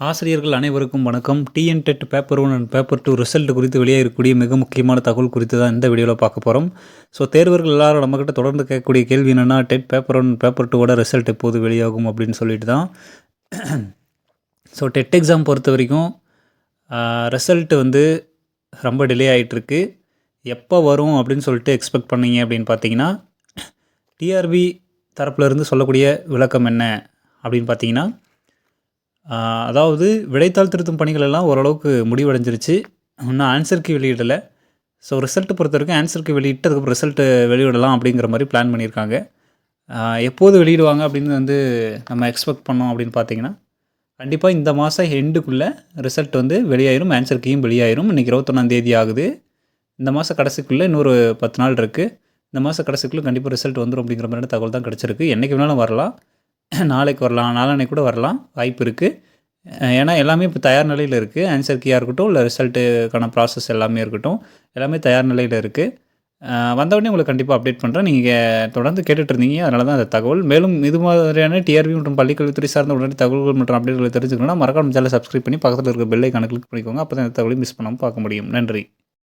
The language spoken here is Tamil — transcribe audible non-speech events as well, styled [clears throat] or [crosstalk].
ஆசிரியர்கள் அனைவருக்கும் வணக்கம். T N TET paper one and paper two result குறித்து வெளியே இருக்கக்கூடிய மிக முக்கியமான தகவல் குறித்து தான் இந்த வீடியோவில் பார்க்க போகிறோம் ஸோ தேர்வர்கள் எல்லாரும் நம்மக்கிட்ட தொடர்ந்து கேட்கக்கூடிய கேள்வி என்னென்னா டெட் பேப்பர் ஒன் பேப்பர் டூவோட ரிசல்ட் எப்போது வெளியாகும் அப்படின்னு சொல்லிட்டு தான். ஸோ டெட் எக்ஸாம் பொறுத்த வரைக்கும் ரிசல்ட் வந்து ரொம்ப டிலே ஆகிட்டுருக்கு எப்போ வரும் அப்படின்னு சொல்லிட்டு எக்ஸ்பெக்ட் பண்ணீங்க அப்படின்னு பார்த்தீங்கன்னா டிஆர்பி தரப்புலேருந்து சொல்லக்கூடிய விளக்கம் என்ன அப்படின்னு பார்த்தீங்கன்னா அதாவது விடைத்தாள் திருத்தும் பணிகள் எல்லாம் ஓரளவுக்கு முடிவடைஞ்சிருச்சு. இன்னும் ஆன்சருக்கு வெளியிடலை. ஸோ ரிசல்ட்டு பொறுத்த வரைக்கும் ஆன்சருக்கு வெளியிட்டு அதுக்கப்புறம் ரிசல்ட்டு வெளியிடலாம் அப்படிங்கிற மாதிரி பிளான் பண்ணியிருக்காங்க. எப்போது வெளியிடுவாங்க அப்படின்னு வந்து நம்ம எக்ஸ்பெக்ட் பண்ணோம் அப்படின்னு பார்த்தீங்கன்னா கண்டிப்பாக இந்த மாதம் எண்டுக்குள்ளே ரிசல்ட் வந்து வெளியாயிரும் ஆன்சர் கீயும் வெளியாயிரும். இன்றைக்கி இருபத்தொன்னாம் தேதி ஆகுது. இந்த மாத கடைசிக்குள்ளே இன்னொரு பத்து நாள் இருக்குது இந்த மாத கடைசிக்குள்ளே கண்டிப்பாக ரிசல்ட் வந்துடும் அப்படிங்கிற மாதிரி தகவல் தான் கிடச்சிருக்கு. என்றைக்கு வேணாலும் வரலாம். [clears throat] நாளைக்கு வரலாம் நாளான்னைக்கு கூட வரலாம். வாய்ப்பு இருக்குது ஏன்னா எல்லாமே இப்போ தயார் நிலையில் இருக்குது ஆன்சர் கீயாக இருக்கட்டும் இல்லை ரிசல்ட்டுக்கான ப்ராசஸ் எல்லாமே இருக்கட்டும். எல்லாமே தயார் நிலையில் இருக்குது வந்தவுடனே உங்களுக்கு கண்டிப்பாக அப்டேட் பண்ணுறேன் நீங்கள் தொடர்ந்து கேட்டுட்ருந்தீங்க அதனால தான் அந்த தகவல். மேலும் இது மாதிரியான டிஆர்பி மற்றும் பள்ளிக்கல்வித்துறை சார்ந்த உடனே தகவல்கள் மற்றும் அப்டேட்களை தெரிஞ்சுக்கணும்னா மறக்காம சேனலை சப்ஸ்கிரைப் பண்ணி பக்கத்தில் இருக்க பெல்லை கணக்கு கிளிக் பண்ணிக்கோங்க. அப்போ தான் இந்த தகவலையும் மிஸ் பண்ணாமல் பார்க்க முடியும். நன்றி.